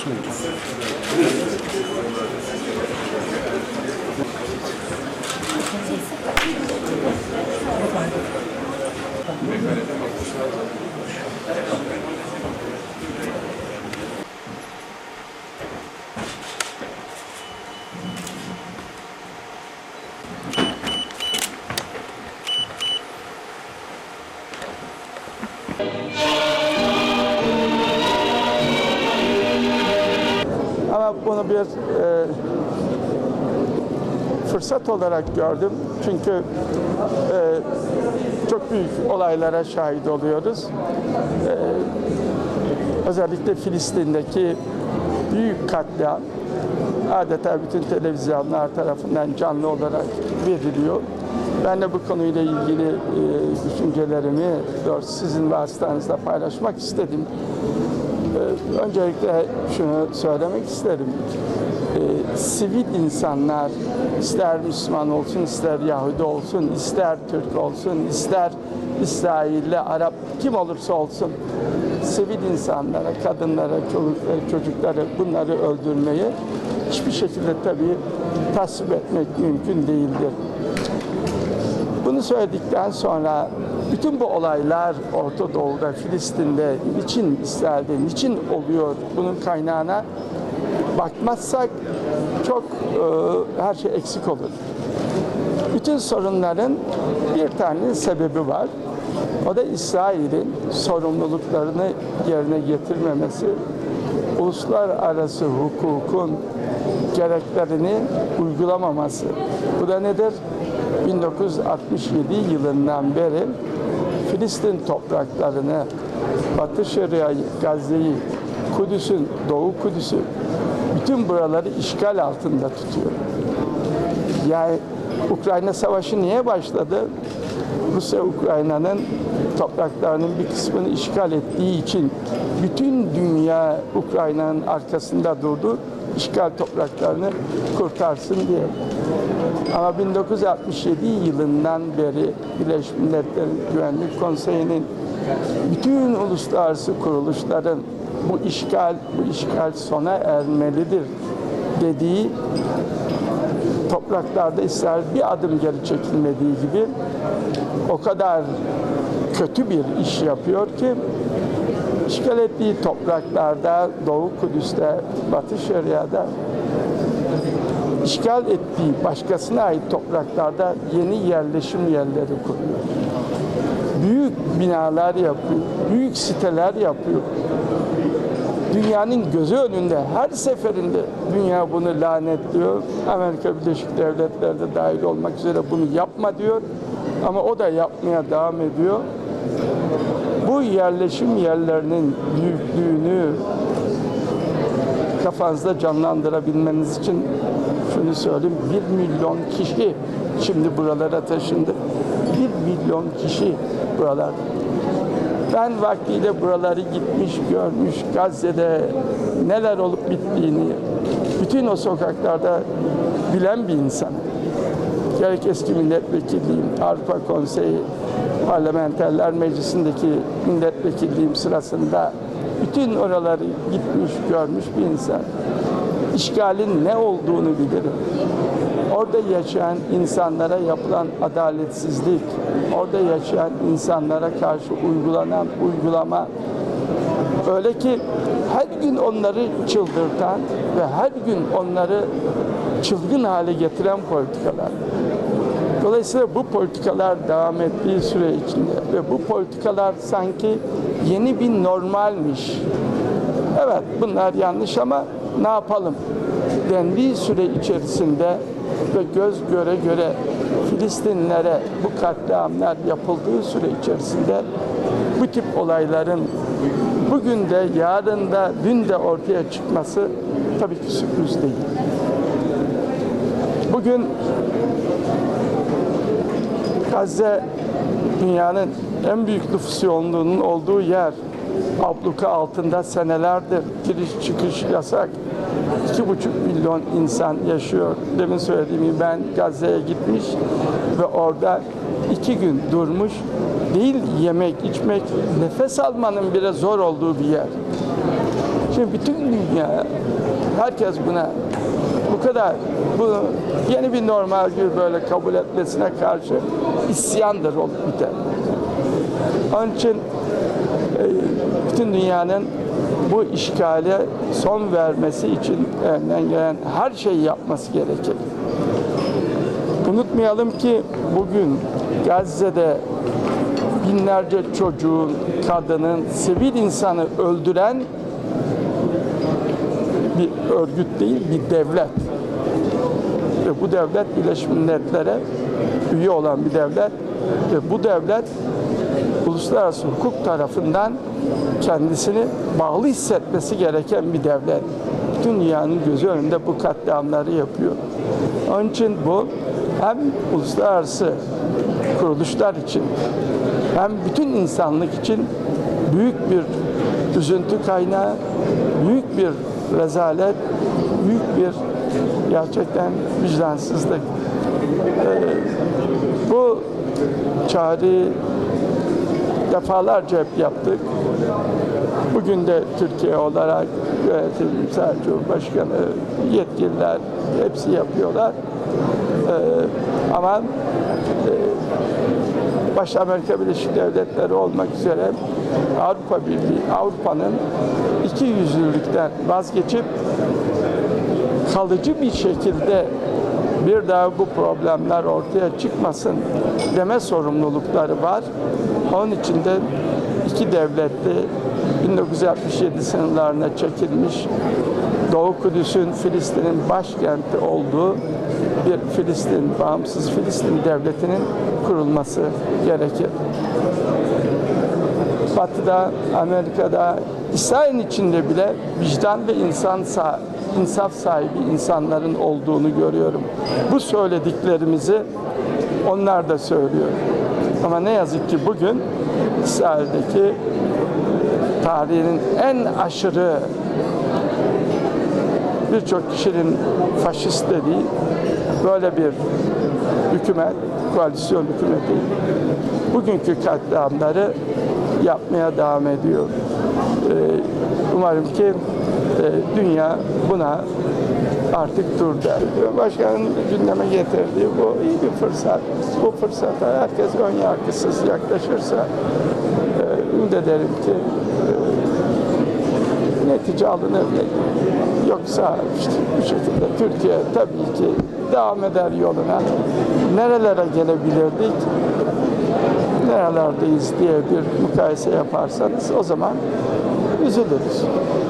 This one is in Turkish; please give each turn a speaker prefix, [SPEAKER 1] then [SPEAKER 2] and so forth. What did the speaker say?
[SPEAKER 1] そう
[SPEAKER 2] だ。Thank you. Bunu bir e, fırsat olarak gördüm. Çünkü e, çok büyük olaylara şahit oluyoruz. E, özellikle Filistin'deki büyük katliam adeta bütün televizyonlar tarafından canlı olarak veriliyor. Ben de bu konuyla ilgili e, düşüncelerimi sizin vasıtanızla paylaşmak istedim. Ee, Öncelikle şunu söylemek isterim. Ee, sivil insanlar ister Müslüman olsun, ister Yahudi olsun, ister Türk olsun, ister İsrailli, Arap kim olursa olsun sivil insanlara, kadınlara, çocuklara, çocukları bunları öldürmeyi hiçbir şekilde tabii tasvip etmek mümkün değildir. Bunu söyledikten sonra bütün bu olaylar Orta Doğu'da, Filistin'de niçin İsrail'de, niçin oluyor bunun kaynağına bakmazsak çok e, her şey eksik olur. Bütün sorunların bir tane sebebi var. O da İsrail'in sorumluluklarını yerine getirmemesi, uluslararası hukukun gereklerini uygulamaması. Bu da nedir? 1967 yılından beri Filistin topraklarını, Batı Şeria'yı, Gazze'yi, Kudüs'ün, Doğu Kudüs'ü, bütün buraları işgal altında tutuyor. Yani Ukrayna Savaşı niye başladı? Rusya Ukrayna'nın topraklarının bir kısmını işgal ettiği için bütün dünya Ukrayna'nın arkasında durdu. işgal topraklarını kurtarsın diye. Ama 1967 yılından beri Birleşmiş Milletler Güvenlik Konseyi'nin bütün uluslararası kuruluşların bu işgal, bu işgal sona ermelidir dediği topraklarda İsrail bir adım geri çekilmediği gibi o kadar kötü bir iş yapıyor ki işgal ettiği topraklarda Doğu Kudüs'te, Batı Şeria'da işgal ettiği başkasına ait topraklarda yeni yerleşim yerleri kuruyor. Büyük binalar yapıyor, büyük siteler yapıyor. Dünyanın gözü önünde her seferinde dünya bunu lanetliyor. Amerika Birleşik Devletleri de dahil olmak üzere bunu yapma diyor. Ama o da yapmaya devam ediyor. Bu yerleşim yerlerinin büyüklüğünü kafanızda canlandırabilmeniz için şunu söyleyeyim. Bir milyon kişi şimdi buralara taşındı. Bir milyon kişi buralar. Ben vaktiyle buraları gitmiş, görmüş, Gazze'de neler olup bittiğini, bütün o sokaklarda bilen bir insan. Gerek eski milletvekilliğim, Avrupa Konseyi, Parlamenterler Meclisi'ndeki milletvekilliğim sırasında bütün oraları gitmiş, görmüş bir insan. İşgalin ne olduğunu bilirim. Orada yaşayan insanlara yapılan adaletsizlik, orada yaşayan insanlara karşı uygulanan uygulama öyle ki her gün onları çıldırtan ve her gün onları çılgın hale getiren politikalar. Dolayısıyla bu politikalar devam ettiği süre içinde ve bu politikalar sanki yeni bir normalmiş. Evet bunlar yanlış ama ne yapalım? dendiği süre içerisinde ve göz göre göre Filistinlilere bu katliamlar yapıldığı süre içerisinde bu tip olayların bugün de, yarın da, dün de ortaya çıkması tabii ki sürpriz değil. Bugün Gazze dünyanın en büyük nüfus yoğunluğunun olduğu yer. Abluka altında senelerdir giriş çıkış yasak. İki buçuk milyon insan yaşıyor. Demin söylediğim gibi ben Gazze'ye gitmiş ve orada iki gün durmuş. Değil yemek, içmek, nefes almanın bile zor olduğu bir yer. Şimdi bütün dünya, herkes buna bu kadar bunu yeni bir normal gibi böyle kabul etmesine karşı isyandır olup biter. Onun için e, bütün dünyanın bu işgale son vermesi için elinden gelen her şeyi yapması gerekir. Unutmayalım ki bugün Gazze'de binlerce çocuğun, kadının, sivil insanı öldüren bir örgüt değil, bir devlet. Ve bu devlet Birleşmiş Milletler'e üye olan bir devlet ve bu devlet uluslararası hukuk tarafından kendisini bağlı hissetmesi gereken bir devlet. Dünyanın gözü önünde bu katliamları yapıyor. Onun için bu hem uluslararası kuruluşlar için hem bütün insanlık için büyük bir üzüntü kaynağı, büyük bir rezalet, büyük bir gerçekten vicdansızlık. Ee, bu çağrıyı defalarca hep yaptık. Bugün de Türkiye olarak yönetim, Sayın Cumhurbaşkanı, yetkililer hepsi yapıyorlar. Ee, ama e, başta Amerika Birleşik Devletleri olmak üzere Avrupa Birliği, Avrupa'nın iki yüzlülükten vazgeçip kalıcı bir şekilde bir daha bu problemler ortaya çıkmasın deme sorumlulukları var. Onun için de iki devletli 1967 sınırlarına çekilmiş Doğu Kudüs'ün Filistin'in başkenti olduğu bir Filistin, bağımsız Filistin devletinin kurulması gerekir. Batı'da, Amerika'da, İsrail'in içinde bile vicdan ve insan sah- insaf sahibi insanların olduğunu görüyorum. Bu söylediklerimizi onlar da söylüyor. Ama ne yazık ki bugün İsrail'deki tarihinin en aşırı birçok kişinin faşist dediği böyle bir hükümet, koalisyon hükümeti bugünkü katliamları yapmaya devam ediyor. Ee, umarım ki e, dünya buna artık dur der. Başkanın gündeme getirdiği bu iyi bir fırsat. Bu fırsata herkes ön yargısız yaklaşırsa e, ümit ederim ki e, netice alınır. Yoksa işte bu şekilde Türkiye tabii ki devam eder yoluna. Nerelere gelebilirdik? Nerelerdeyiz diye bir mukayese yaparsanız o zaman üzülürüz.